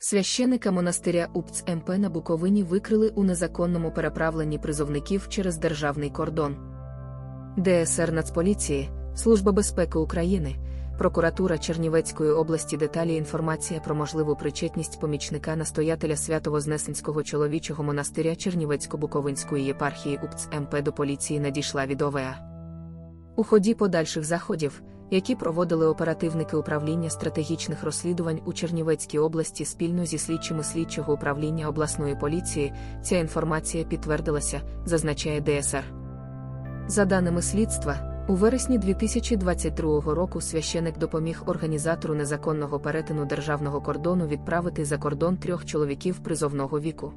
Священика монастиря УПЦ МП на Буковині викрили у незаконному переправленні призовників через державний кордон. ДСР Нацполіції, Служба безпеки України, прокуратура Чернівецької області деталі інформація про можливу причетність помічника настоятеля Свято-Вознесенського чоловічого монастиря Чернівецько-Буковинської єпархії УПЦ МП до поліції надійшла від ОВА. У ході подальших заходів, які проводили оперативники управління стратегічних розслідувань у Чернівецькій області спільно зі слідчими слідчого управління обласної поліції, ця інформація підтвердилася, зазначає ДСР. За даними слідства, у вересні 2022 року священик допоміг організатору незаконного перетину державного кордону відправити за кордон трьох чоловіків призовного віку.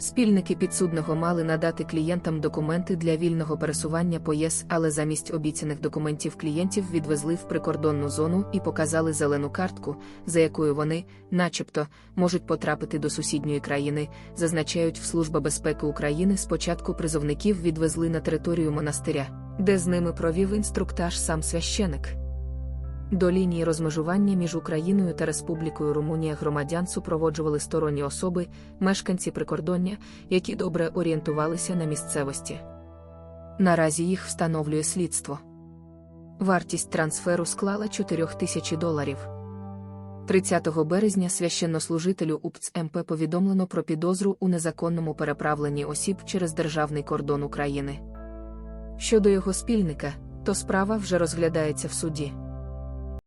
Спільники підсудного мали надати клієнтам документи для вільного пересування по ЄС, але замість обіцяних документів клієнтів відвезли в прикордонну зону і показали зелену картку, за якою вони, начебто, можуть потрапити до сусідньої країни, зазначають в Служба безпеки України. Спочатку призовників відвезли на територію монастиря, де з ними провів інструктаж сам священик. До лінії розмежування між Україною та Республікою Румунія громадян супроводжували сторонні особи, мешканці прикордоння, які добре орієнтувалися на місцевості. Наразі їх встановлює слідство. Вартість трансферу склала 4 тисячі доларів. 30 березня священнослужителю УПЦ МП повідомлено про підозру у незаконному переправленні осіб через державний кордон України. Щодо його спільника, то справа вже розглядається в суді.